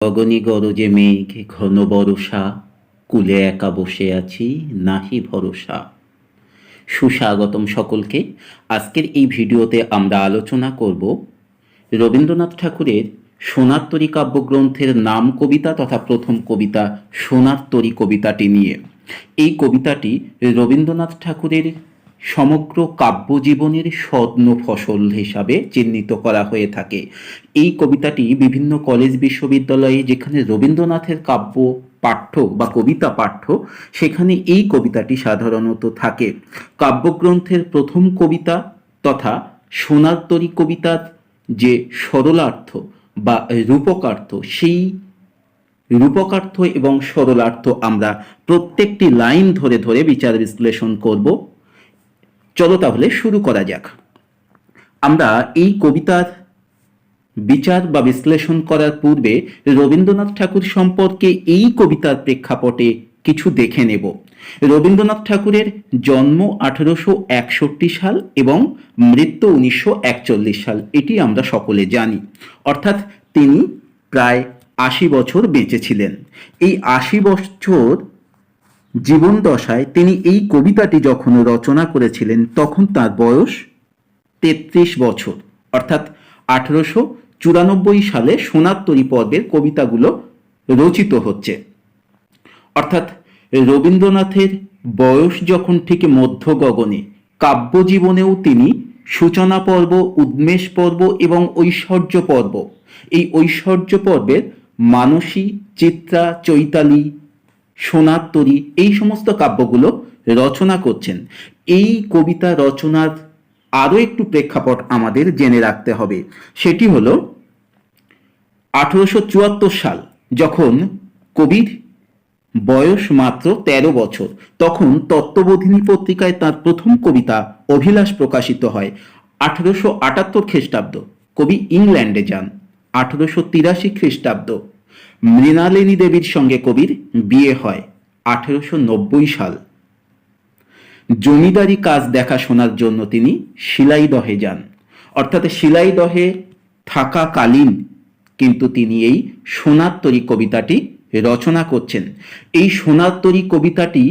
গগনে গরজে মেঘ ঘন বরষা কুলে একা বসে আছি, নাহি ভরসা। সুস্বাগতম সকলকে। আজকের এই ভিডিওতে আমরা আলোচনা করব রবীন্দ্রনাথ ঠাকুরের সোনারতরী কাব্যগ্রন্থের নাম কবিতা তথা প্রথম কবিতা সোনারতরী কবিতাটি নিয়ে। এই কবিতাটি রবীন্দ্রনাথ ঠাকুরের সমগ্র কাব্যজীবনের স্বপ্ন ফসল হিসাবে চিহ্নিত করা হয়ে থাকে। এই কবিতাটি বিভিন্ন কলেজ বিশ্ববিদ্যালয়ে যেখানে রবীন্দ্রনাথের কাব্য, পাঠ্য বা কবিতা পাঠ্য, সেখানে এই কবিতাটি সাধারণত থাকে। কাব্যগ্রন্থের প্রথম কবিতা তথা সোনারতরী কবিতার যে সরলার্থ বা রূপকার্থ, সেই রূপকার্থ এবং সরলার্থ আমরা প্রত্যেকটি লাইন ধরে ধরে বিচার বিশ্লেষণ করব। চলো তাহলে শুরু করা যাক। আমরা এই কবিতার বিচার বা বিশ্লেষণ করার পূর্বে রবীন্দ্রনাথ ঠাকুর সম্পর্কে এই কবিতার প্রেক্ষাপটে কিছু দেখে নেব। রবীন্দ্রনাথ ঠাকুরের জন্ম আঠেরোশো একষট্টি সাল এবং মৃত্যু উনিশশো একচল্লিশ সাল, এটি আমরা সকলে জানি। অর্থাৎ তিনি প্রায় আশি বছর বেঁচে ছিলেন। এই আশি বছর জীবন দশায় তিনি এই কবিতাটি যখন রচনা করেছিলেন, তখন তার বয়স তেত্রিশ বছর। অর্থাৎ আঠেরোশো চুরানব্বই সালে সোনার তরী পর্বের কবিতাগুলো রচিত হচ্ছে। অর্থাৎ রবীন্দ্রনাথের বয়স যখন ঠিক মধ্য গগনে কাব্যজীবনেও তিনি সূচনা পর্ব, উদ্মেষ পর্ব এবং ঐশ্বর্য পর্ব। এই ঐশ্বর্য পর্বের মানসী, চিত্রা, চৈতালি সোনার তরী, এই সমস্ত কাব্যগুলো রচনা করছেন। এই কবিতা রচনার আরও একটু প্রেক্ষাপট আমাদের জেনে রাখতে হবে। সেটি হলো, আঠেরোশো সাল, যখন কবির বয়স মাত্র ১৩ বছর, তখন তত্ত্ববোধিনী পত্রিকায় তার প্রথম কবিতা অভিলাষ প্রকাশিত হয় আঠেরোশো আটাত্তর খ্রিস্টাব্দ। কবি ইংল্যান্ডে যান, আঠেরোশো তিরাশি খ্রিস্টাব্দ। মৃণালিনী দেবীর সঙ্গে কবির বিয়ে হয় আঠেরোশো নব্বই সাল। জমিদারি কাজ দেখাশোনার জন্য তিনি শিলাইদহে যান। অর্থাৎ শিলাইদহে থাকাকালীন কিন্তু তিনি এই সোনার তরী কবিতাটি রচনা করছেন। এই সোনার তরী কবিতাটি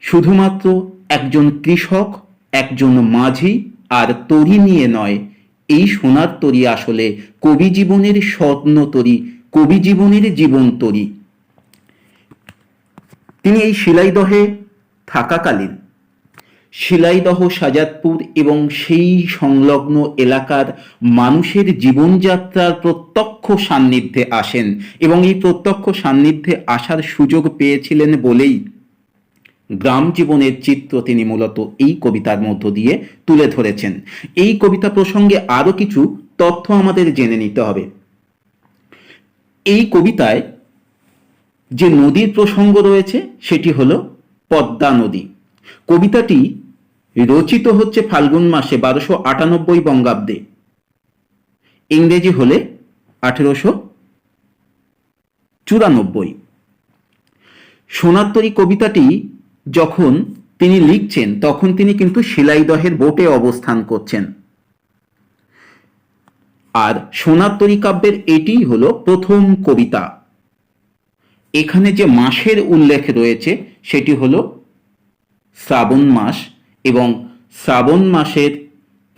শুধুমাত্র একজন কৃষক, একজন মাঝি আর তরি নিয়ে নয়, এই সোনার তরী আসলে কবি জীবনের স্বপ্ন তরী কবি জীবনের জীবন তরী। তিনি এই শিলাইদহে থাকাকালীন শিলাইদহ সাজাদপুর এবং সেই সংলগ্ন এলাকার মানুষের জীবনযাত্রার প্রত্যক্ষ সান্নিধ্যে আসেন এবং এই প্রত্যক্ষ সান্নিধ্যে আসার সুযোগ পেয়েছিলেন বলেই গ্রাম জীবনের চিত্র তিনি মূলত এই কবিতার মধ্য দিয়ে তুলে ধরেছেন। এই কবিতা প্রসঙ্গে আরও কিছু তথ্য আমাদের জেনে নিতে হবে। এই কবিতায় যে নদীর প্রসঙ্গ রয়েছে, সেটি হল পদ্মা নদী। কবিতাটি রচিত হচ্ছে ফাল্গুন মাসে বারোশো আটানব্বই বঙ্গাব্দে। ইংরেজি হলে আঠেরোশো চুরানব্বই। সোনারতরী কবিতাটি যখন তিনি লিখছেন, তখন তিনি কিন্তু শিলাইদহের বোটে অবস্থান করছেন। আর সোনারতরী কাব্যের এটিই হলো প্রথম কবিতা। এখানে যে মাসের উল্লেখ রয়েছে, সেটি হলো শ্রাবণ মাস এবং শ্রাবণ মাসের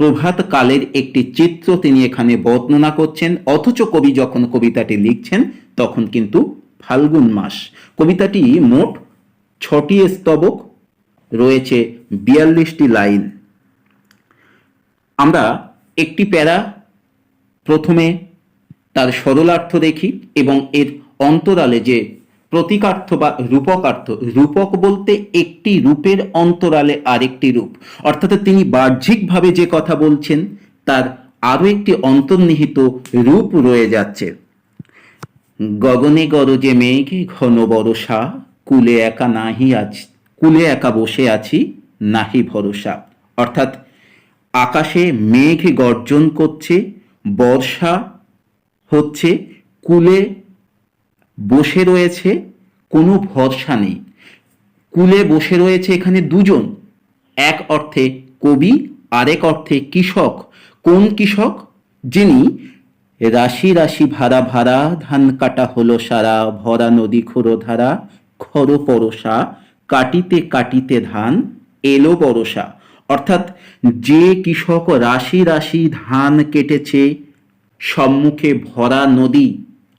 প্রভাত কালের একটি চিত্র তিনি এখানে বর্ণনা করছেন। অথচ কবি যখন কবিতাটি লিখছেন, তখন কিন্তু ফাল্গুন মাস। কবিতাটি মোট ছটি স্তবক, রয়েছে বিয়াল্লিশটি লাইন। আমরা একটি প্যারা প্রথমে তার সরলার্থ দেখি এবং এর অন্তরালে যে প্রতীকার্থ বা রূপকার্থ, রূপক বলতে একটি রূপের অন্তরালে আরেকটি রূপ। অর্থাৎ তিনি বাহ্যিকভাবে যে কথা বলছেন, তার আরও একটি অন্তর্নিহিত রূপ রয়ে যাচ্ছে। গগনে গরজে মেঘ ঘন বরষা, কুলে একা নাহি আছি, কুলে একা বসে আছি, নাহি ভরসা। অর্থাৎ আকাশে মেঘ গর্জন করছে বর্ষা হচ্ছে কুলে বসে রয়েছে, কোনো ভরসা নেই। কুলে বসে রয়েছে এখানে দুজন। এক অর্থে কবি, আরেক অর্থে কৃষক। কোন কৃষক? যিনি রাশি রাশি ভাড়া ভাড়া, ধান কাটা হলো সারা, ভরা নদী ধারা, খর পরশা কাটিতে কাটিতে ধান, এলো বরসা অর্থাৎ যে কৃষক রাশি রাশি ধান কেটেছে, সম্মুখে ভরা নদী,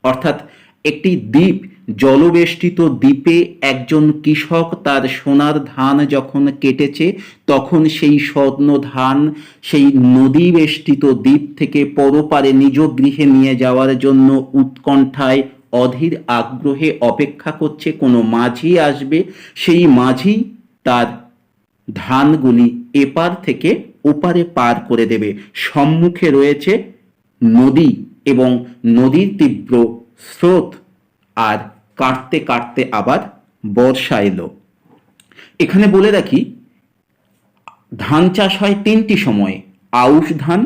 অর্থাৎ একটি দ্বীপ, জলবেষ্টিত দ্বীপে একজন কৃষক তার সোনার ধান যখন কেটেছে, তখন সেই স্বর্ণ ধান সেই নদী বেষ্টিত দ্বীপ থেকে পরপারে নিজ গৃহে নিয়ে যাওয়ার জন্য উৎকণ্ঠায় অধীর আগ্রহে অপেক্ষা করছে। কোনো মাঝি আসবে, সেই মাঝি তার ধানগুলি এপার থেকে ওপারে পার করে দেবে। সম্মুখে রয়েছে নদী এবং নদীর তীব্র স্রোত। আর কাটতে কাটতে আবার বর্ষা এলো। এখানে বলে রাখি, ধান চাষ হয় তিনটি সময়ে, আউশ ধান,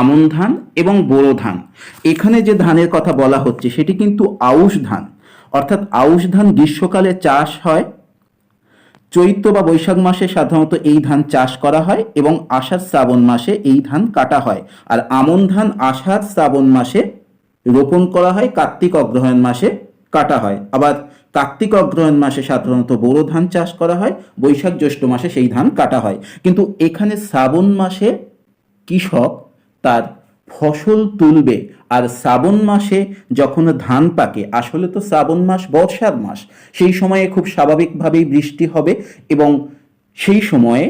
আমন ধান এবং বোরো ধান। এখানে যে ধানের কথা বলা হচ্ছে, সেটি কিন্তু আউশ ধান। অর্থাৎ আউশ ধান গ্রীষ্মকালে চাষ হয় চৈত্র বা বৈশাখ মাসে সাধারণত এই ধান চাষ করা হয় এবং আষাঢ় শ্রাবণ মাসে এই ধান কাটা হয়। আর আমন ধান আষাঢ় শ্রাবণ মাসে রোপণ করা হয়, কার্তিক অগ্রহায়ণ মাসে কাটা হয়। আবার কার্তিক অগ্রহায়ণ মাসে সাধারণত বোরো ধান চাষ করা হয়, বৈশাখ জ্যৈষ্ঠ মাসে সেই ধান কাটা হয়। কিন্তু এখানে শ্রাবণ মাসে কৃষক তার ফসল তুলবে আর শ্রাবণ মাসে যখন ধান পাকে, আসলে তো শ্রাবণ মাস বর্ষার মাস, সেই সময়ে খুব স্বাভাবিকভাবেই বৃষ্টি হবে এবং সেই সময়ে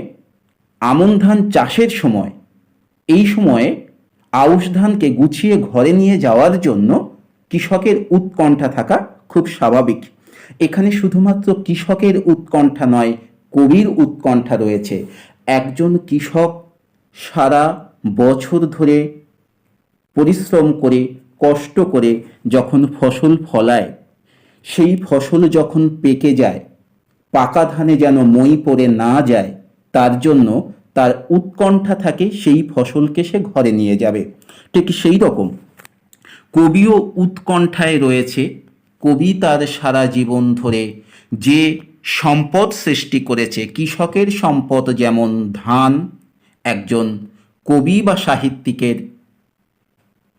আমন ধান চাষের সময়, এই সময়ে আউশ ধানকে গুছিয়ে ঘরে নিয়ে যাওয়ার জন্য কৃষকের উৎকণ্ঠা থাকা খুব স্বাভাবিক। এখানে শুধুমাত্র কৃষকের উৎকণ্ঠা নয়, কবির উৎকণ্ঠা রয়েছে। একজন কৃষক সারা বছর ধরে পরিশ্রম করে, কষ্ট করে যখন ফসল ফলায়, সেই ফসল যখন পেকে যায়, পাকা ধানে যেন মই পড়ে না যায়, তার জন্য তার উৎকণ্ঠা থাকে, সেই ফসলকে সে ঘরে নিয়ে যাবে। ঠিক সেই রকম। কবিও উৎকণ্ঠায় রয়েছে। কবি তার সারা জীবন ধরে যে সম্পদ সৃষ্টি করেছে, কৃষকের সম্পদ যেমন ধান, একজন কবি বা সাহিত্যিকের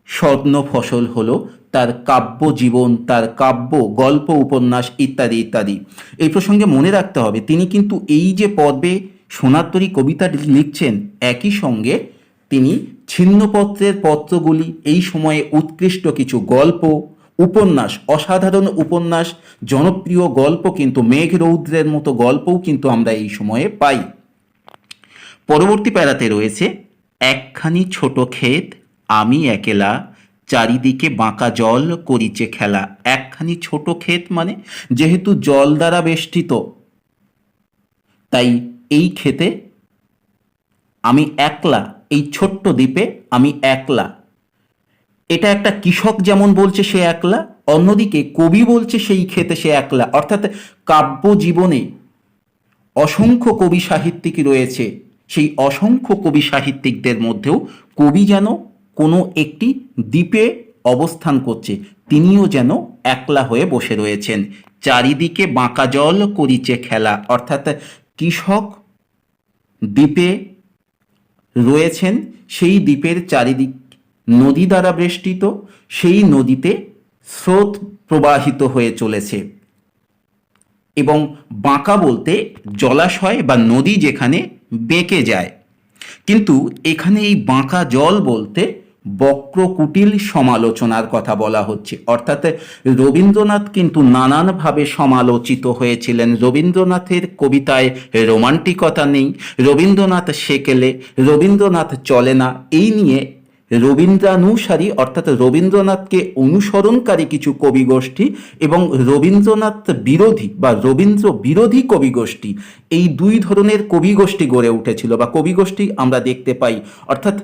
স্বর্ণ ফসল হলো তার কাব্য জীবন, তার কাব্য গল্প, উপন্যাস ইত্যাদি ইত্যাদি। এই প্রসঙ্গে মনে রাখতে হবে, তিনি কিন্তু এই যে পর্বে সোনাতরী কবিতা লিখছেন, একই সঙ্গে তিনি ছিন্নপত্রের পত্রগুলি, এই সময়ে উৎকৃষ্ট কিছু গল্প, উপন্যাস, অসাধারণ উপন্যাস, জনপ্রিয় গল্প কিন্তু মেঘ রৌদ্রের মতো গল্পও কিন্তু আমরা এই সময়ে পাই। পরবর্তী প্যারাতে রয়েছে, একখানি ছোট ক্ষেত আমি একেলা চারিদিকে বাঁকা জল করিছে খেলা। একখানি ছোট ক্ষেত মানে যেহেতু জল দ্বারা বেষ্টিত। তাই এই ক্ষেতে আমি একলা, এই ছোট্ট দ্বীপে আমি একলা। এটা একটা কৃষক যেমন বলছে সে একলা, অন্যদিকে কবি বলছে সেই ক্ষেতে সে একলা। অর্থাৎ কাব্য জীবনে অসংখ্য কবি সাহিত্যিক রয়েছে। সেই অসংখ্য কবি সাহিত্যিকদের মধ্যেও কবি যেন কোনো একটি দ্বীপে অবস্থান করছে। তিনিও যেন একলা হয়ে বসে রয়েছেন। চারিদিকে বাঁকা জল করিছে খেলা। অর্থাৎ কৃষক দ্বীপে রয়েছেন, সেই দ্বীপের চারিদিক নদী দ্বারা বেষ্টিত, সেই নদীতে স্রোত প্রবাহিত হয়ে চলেছে। এবং বাঁকা বলতে জলাশয় বা নদী যেখানে বেঁকে যায়। কিন্তু এখানে এই বাঁকা জল বলতে বক্রকুটিল সমালোচনার কথা বলা হচ্ছে। অর্থাৎ রবীন্দ্রনাথ কিন্তু নানানভাবে সমালোচিত হয়েছিলেন। রবীন্দ্রনাথের কবিতায় রোমান্টিকতা নেই। রবীন্দ্রনাথ সেকেলে, রবীন্দ্রনাথ চলে না। এই নিয়ে রবীন্দ্রানুসারী, অর্থাৎ রবীন্দ্রনাথকে অনুসরণকারী কিছু কবিগোষ্ঠী এবং রবীন্দ্রনাথ বিরোধী বা রবীন্দ্র বিরোধী কবিগোষ্ঠী, এই দুই ধরনের কবিগোষ্ঠী গড়ে উঠেছিল বা কবিগোষ্ঠী আমরা দেখতে পাই। অর্থাৎ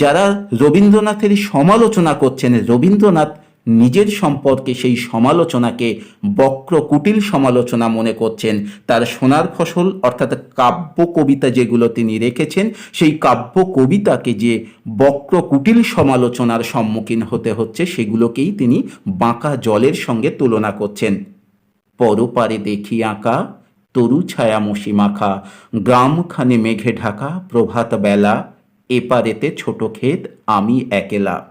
যারা রবীন্দ্রনাথের সমালোচনা করছেন, রবীন্দ্রনাথ নিজের সম্পর্কে সেই সমালোচনাকে বক্র কুটিল সমালোচনা মনে করছেন। তার সোনার ফসল, অর্থাৎ কাব্য কবিতা যেগুলো তিনি রেখেছেন, সেই কাব্য কবিতাকে যে বক্র কুটিল সমালোচনার সম্মুখীন হতে হচ্ছে, সেগুলোকেই তিনি বাঁকা জলের সঙ্গে তুলনা করছেন। পরপারে দেখি আঁকা, তরু ছায়া মশি মাখা, গ্রামখানে মেঘে ঢাকা, প্রভাত বেলা, এপারেতে ছোট ক্ষেত, আমি একেলা।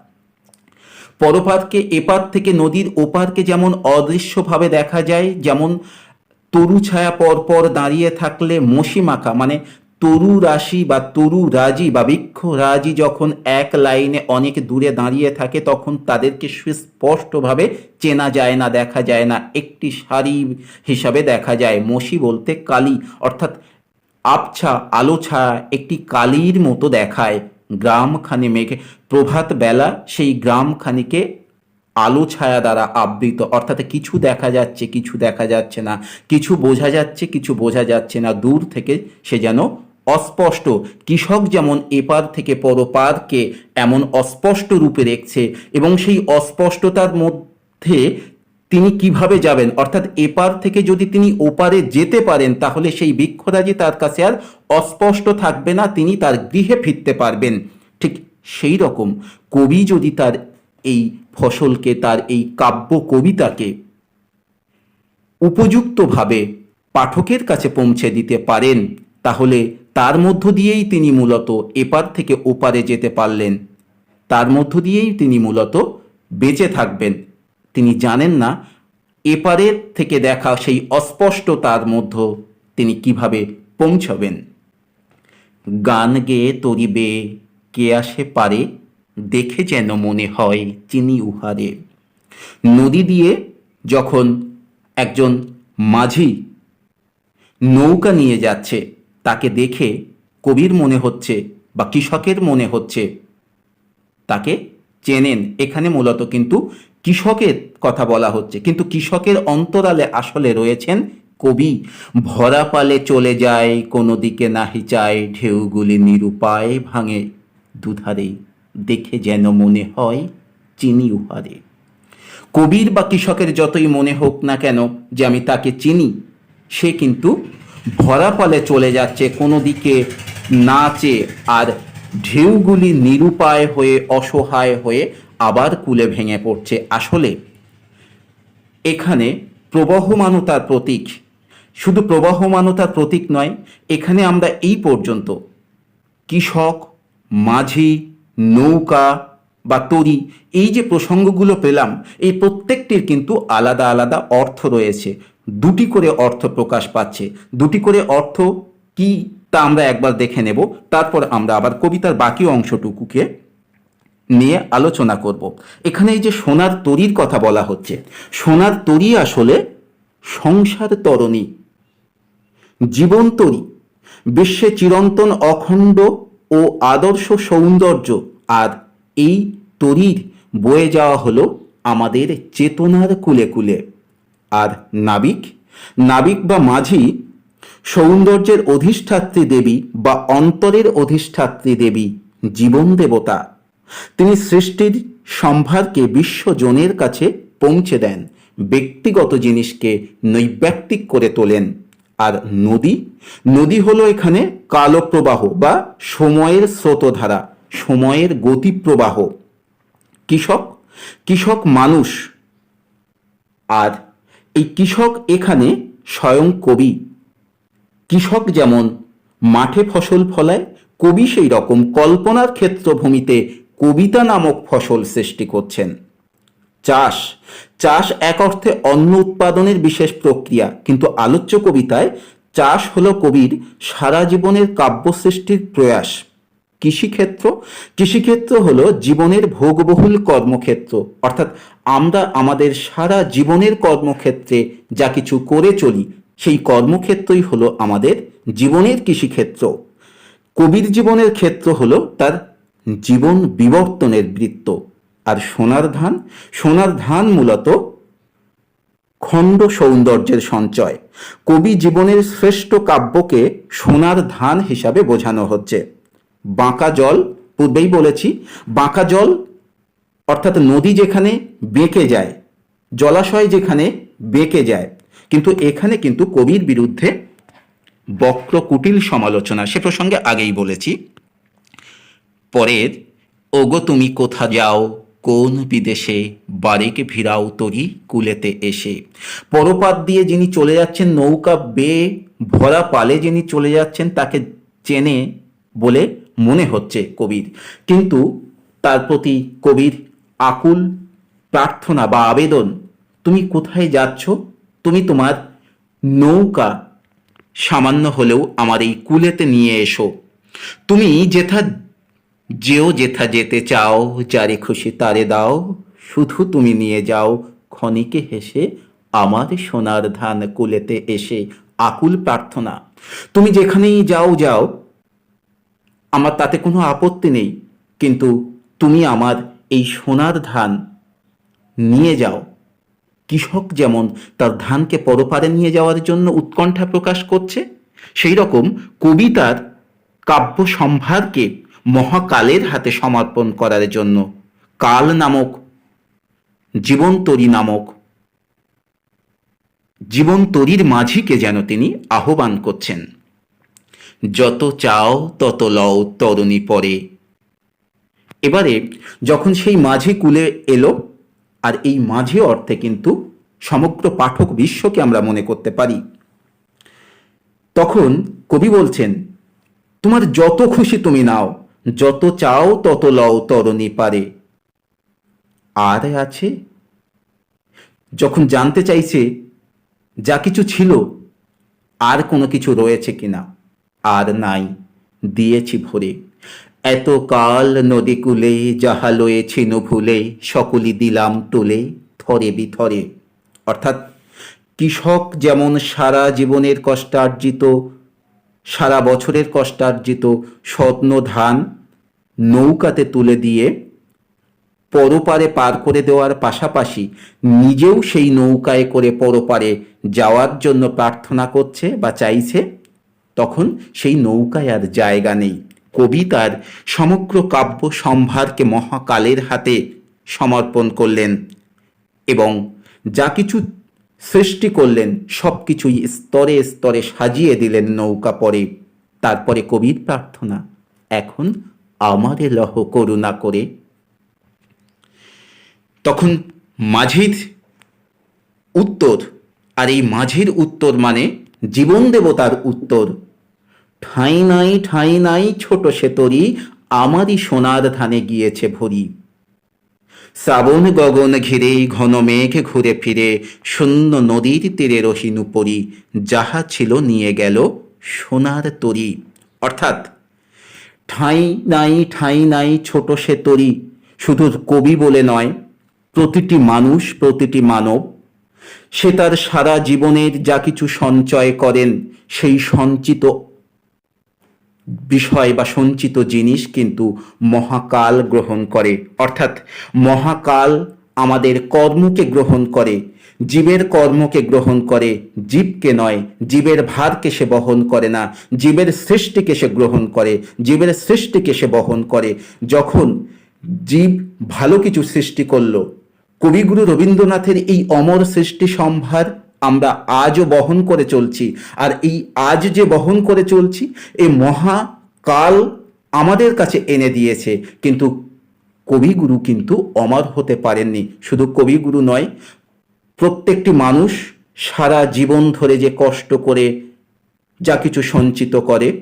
পরপারকে এপার থেকে নদীর ওপারকে যেমন অদৃশ্যভাবে দেখা যায়, যেমন তরু ছায়া পরপর দাঁড়িয়ে থাকলে মসি মাখা মানে তরু রাশি বা তরু রাজি বা বৃক্ষ রাজি যখন এক লাইনে অনেক দূরে দাঁড়িয়ে থাকে, তখন তাদেরকে সুস্পষ্টভাবে চেনা যায় না, দেখা যায় না। একটি সারি হিসাবে দেখা যায়, মসি বলতে কালি, অর্থাৎ আবছা, আলো ছায়া একটি কালির মতো দেখায়। গ্রামখানি মেঘে প্রভাত বেলা সেই গ্রামখানিকে আলো ছায়া দ্বারা আবৃত। অর্থাৎ কিছু দেখা যাচ্ছে, কিছু দেখা যাচ্ছে না। কিছু বোঝা যাচ্ছে, কিছু বোঝা যাচ্ছে না। দূর থেকে সে যেন অস্পষ্ট। কৃষক যেমন এপার থেকে পরপারকে এমন অস্পষ্ট রূপে দেখছে এবং সেই অস্পষ্টতার মধ্যে তিনি কীভাবে যাবেন? অর্থাৎ এপার থেকে যদি তিনি ওপারে যেতে পারেন, তাহলে সেই বৃক্ষরাজি তার কাছে আর অস্পষ্ট থাকবে না, তিনি তার গৃহে ফিরতে পারবেন। ঠিক সেই রকম কবি যদি তার এই ফসলকে, তার এই কাব্য কবিতাকে উপযুক্তভাবে পাঠকের কাছে পৌঁছে দিতে পারেন, তাহলে তার মধ্য দিয়েই তিনি মূলত এপার থেকে ওপারে যেতে পারলেন। তার মধ্য দিয়েই তিনি মূলত বেঁচে থাকবেন। তিনি জানেন না এপারের থেকে দেখা সেই অস্পষ্টতার মধ্য তিনি কীভাবে পৌঁছবেন। গান গেয়ে তরিবে, কে আসে পারে, দেখে যেন মনে হয় চিনি উহারে। নদী দিয়ে যখন একজন মাঝি নৌকা নিয়ে যাচ্ছে, তাকে দেখে কবির মনে হচ্ছে বা কৃষকের মনে হচ্ছে, তাকে চেনেন। এখানে মূলত কিন্তু কৃষকের কথা বলা হচ্ছে। কিন্তু কৃষকের অন্তরালে আসলে রয়েছেন কবি। ভরা পালে চলে যায়, কোনো দিকে নাহি চায়, ঢেউগুলি নিরুপায় ভাঙে দুধারে। দেখে যেন মনে হয় চিনি উহারে। কবির বা কৃষকের যতই মনে হোক না কেন যে আমি তাকে চিনি, সে কিন্তু ভরা পালে চলে যাচ্ছে, কোনো দিকে নাচে আর ঢেউগুলি নিরুপায় হয়ে, অসহায় হয়ে আবার কুলে ভেঙে পড়ছে আসলে। এখানে প্রবহমানতার প্রতীক। শুধু প্রবাহমানতার প্রতীক নয়, এখানে আমরা এই পর্যন্ত। কৃষক, মাঝি, নৌকা বা তরি, এই যে প্রসঙ্গগুলো পেলাম, এই প্রত্যেকটির কিন্তু আলাদা আলাদা অর্থ রয়েছে। দুটি করে অর্থ প্রকাশ পাচ্ছে। দুটি করে অর্থ কি তা আমরা একবার দেখে নেব। তারপর আমরা আবার কবিতার বাকি অংশটুকুকে নিয়ে আলোচনা করব। এখানে এই যে সোনার তরির কথা বলা হচ্ছে, সোনার তরি আসলে সংসার তরণী, জীবন তরি, বিশ্বে চিরন্তন অখণ্ড ও আদর্শ সৌন্দর্য, আর এই তরির বয়ে যাওয়া হলো আমাদের চেতনার কুলে কুলে। আর নাবিক নাবিক বা মাঝি, সৌন্দর্যের অধিষ্ঠাত্রী দেবী বা অন্তরের অধিষ্ঠাত্রী দেবী জীবন দেবতা। তিনি সৃষ্টির সম্ভারকে বিশ্বজনের কাছে পৌঁছে দেন, ব্যক্তিগত জিনিসকে নৈব্যক্তিক করে তোলেন। আর নদী? নদী হলো এখানে কালো প্রবাহ বা সময়ের স্রোতধারা, সময়ের গতি প্রবাহ কৃষক? কৃষক মানুষ। আর এই কৃষক এখানে স্বয়ং কবি। কৃষক যেমন মাঠে ফসল ফলায়, কবি সেই রকম কল্পনার ক্ষেত্রভূমিতে কবিতা নামক ফসল সৃষ্টি করছেন। চাষ। চাষ এক অর্থে অন্ন উৎপাদনের বিশেষ প্রক্রিয়া, কিন্তু আলোচ্য কবিতায় চাষ হলো কবির সারা জীবনের কাব্য সৃষ্টির প্রয়াস। কৃষিক্ষেত্র। কৃষিক্ষেত্র হলো জীবনের ভোগবহুল কর্মক্ষেত্র, অর্থাৎ আমরা আমাদের সারা জীবনের কর্মক্ষেত্রে যা কিছু করে চলি, সেই কর্মক্ষেত্রই হলো আমাদের জীবনের কৃষিক্ষেত্র। কবির জীবনের ক্ষেত্র হলো তার জীবন বিবর্তনের বৃত্ত। আর সোনার ধান? সোনার ধান মূলত খণ্ড সৌন্দর্যের সঞ্চয়। কবি জীবনের শ্রেষ্ঠ কাব্যকে সোনার ধান হিসাবে বোঝানো হচ্ছে। বাঁকা জল, পূর্বেই বলেছি, বাঁকা জল অর্থাৎ নদী যেখানে বেঁকে যায়, জলাশয় যেখানে বেঁকে যায়, কিন্তু এখানে কিন্তু কবির বিরুদ্ধে বক্র কুটিল সমালোচনা, সে প্রসঙ্গে আগেই বলেছি। পরের, ওগো তুমি কোথা যাও? কোন বিদেশে? বারেকে ভিড়াও তরি কুলেতে এসে। পরপাত দিয়ে যিনি চলে যাচ্ছেন নৌকা বেয়ে, ভরা পালে যিনি চলে যাচ্ছেন তাকে চেনে বলে মনে হচ্ছে কবির। কিন্তু তার প্রতি কবির আকুল প্রার্থনা বা আবেদন, তুমি কোথায় যাচ্ছ? তুমি তোমার নৌকা সামান্য হলেও আমার এই কুলেতে নিয়ে এসো। তুমি যেথা যেও যেথা যেতে চাও, যারে খুশি তারে দাও। শুধু তুমি নিয়ে যাও। ক্ষণিকে হেসে আমার সোনার ধান কুলেতে এসে আকুল প্রার্থনা। তুমি যেখানেই যাও যাও। আমার তাতে কোনো আপত্তি নেই। কিন্তু তুমি আমার এই সোনার ধান নিয়ে যাও। কৃষক যেমন তার ধানকে পরপারে নিয়ে যাওয়ার জন্য উৎকণ্ঠা প্রকাশ করছে সেই রকম কবিতার কাব্য সম্ভারকে মহাকালের হাতে সমর্পণ করার জন্য কাল নামক, জীবন্তরী নামক, জীবন্তরীর মাঝিকে যেন তিনি আহ্বান করছেন। যত চাও তত লও তরণী পরে। এবারে যখন সেই মাঝি কুলে এলো, আর এই মাঝি অর্থে কিন্তু সমগ্র পাঠক বিশ্বকে আমরা মনে করতে পারি। তখন কবি বলছেন, তোমার যত খুশি তুমি নাও যত চাও তত লও তরণী পারে। আর আছে? যখন জানতে চাইছে যা কিছু ছিল, আর কোনো কিছু রয়েছে কিনা আর নাই, দিয়েছি ভরে। এত কাল নদী কূলে যাহা লয়েছিল ভুলে সকলি দিলাম তুলে থরে বিথরে। অর্থাৎ কৃষক যেমন সারা জীবনের কষ্টার্জিত সারা বছরের কষ্টার্জিত স্বপ্ন ধান নৌকাতে তুলে দিয়ে পরপারে পার করে দেওয়ার পাশাপাশি নিজেও সেই নৌকায় করে পরপারে যাওয়ার জন্য প্রার্থনা করছে বা চাইছে, তখন সেই নৌকায় আর জায়গা নেই। কবি তার সমগ্র কাব্য সম্ভারকে মহাকালের হাতে সমর্পণ করলেন এবং যা কিছু সৃষ্টি করলেন সব কিছুই স্তরে স্তরে সাজিয়ে দিলেন নৌকা পরে। তারপরে কবির প্রার্থনা, এখন আমারে লহ করুণা করে। তখন মাঝির উত্তর, আর এই মাঝির উত্তর মানে জীবন দেবতার উত্তর। ঠাঁই নাই ঠাঁই নাই, ছোট সে তরি, আমারই সোনার ধানে গিয়েছে ভরি। শ্রাবণ গগন ঘিরে ঘন মেঘ ঘুরে ফিরে, শূন্য নদীর তীরে রহিনু পরি যাহা ছিল নিয়ে গেল সোনার তরি। অর্থাৎ, ঠাঁই নাই ঠাঁই নাই, ছোট সে তরি। শুধু কবি বলে নয়, প্রতিটি মানুষ, প্রতিটি মানব, সে তার সারা জীবনের যা কিছু সঞ্চয় করেন, সেই সঞ্চিত বিষয় বা সঞ্চিত জিনিস কিন্তু মহাকাল গ্রহণ করে। অর্থাৎ মহাকাল আমাদের কর্মকে গ্রহণ করে, জীবের কর্মকে গ্রহণ করে, জীবকে নয়, জীবের ভারকে সে বহন করে না, জীবের সৃষ্টিকে সে গ্রহণ করে, জীবের সৃষ্টিকে সে বহন করে। যখন জীব ভালো কিছু সৃষ্টি করল, কবিগুরু রবীন্দ্রনাথের এই অমর সৃষ্টি সম্ভার আমরা আজও বহন করে চলছি। আর এই আজ যে বহন করে চলছি এই মহাকাল আমাদের কাছে এনে দিয়েছে। কিন্তু কবিগুরু কিন্তু অমর হতে পারেননি। শুধু কবিগুরু নয়, প্রত্যেকটি মানুষ সারা জীবন ধরে যে কষ্ট করে যা কিছু সঞ্চিত করে,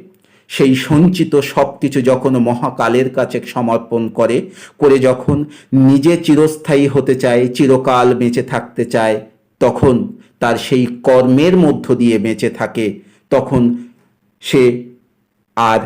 সেই সঞ্চিত সব কিছু যখন মহাকালের কাছে সমর্পণ করে করে যখন নিজে চিরস্থায়ী হতে চায়, চিরকাল বেঁচে থাকতে চায়, তখন তার সেই কর্মের মধ্য দিয়ে বেঁচে থাকে, তখন সে আর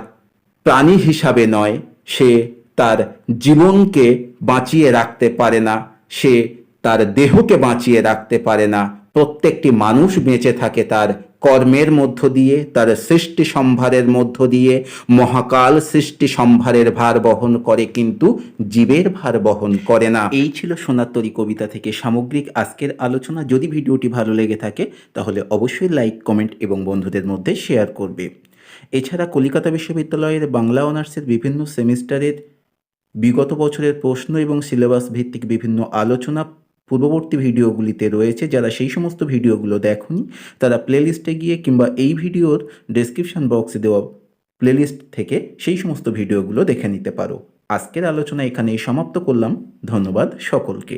প্রাণী হিসাবে নয়, সে তার জীবনকে বাঁচিয়ে রাখতে পারে না, সে তার দেহকে বাঁচিয়ে রাখতে পারে না, প্রত্যেকটি মানুষ বেঁচে থাকে তার কর্মের মধ্য দিয়ে, তার সৃষ্টি সম্ভারের মধ্য দিয়ে, মহাকাল সৃষ্টি সম্ভারের ভার বহন করে কিন্তু জীবের ভার বহন করে না। এই ছিল সোনাত্তরী কবিতা থেকে সামগ্রিক আজকের আলোচনা। যদি ভিডিওটি ভালো লেগে থাকে, তাহলে অবশ্যই লাইক, কমেন্ট এবং বন্ধুদের মধ্যে শেয়ার করবে। এছাড়া কলিকাতা বিশ্ববিদ্যালয়ের বাংলা অনার্সের বিভিন্ন সেমিস্টারের বিগত বছরের প্রশ্ন এবং সিলেবাস ভিত্তিক বিভিন্ন আলোচনা পূর্ববর্তী ভিডিওগুলিতে রয়েছে, যারা সেই সমস্ত ভিডিওগুলো দেখনি, তারা প্লেলিস্টে গিয়ে কিংবা এই ভিডিওর ডেসক্রিপশান বক্সে দেওয়া প্লেলিস্ট থেকে সেই সমস্ত ভিডিওগুলো দেখে নিতে পারো। আজকের আলোচনা এখানেই সমাপ্ত করলাম। ধন্যবাদ সকলকে।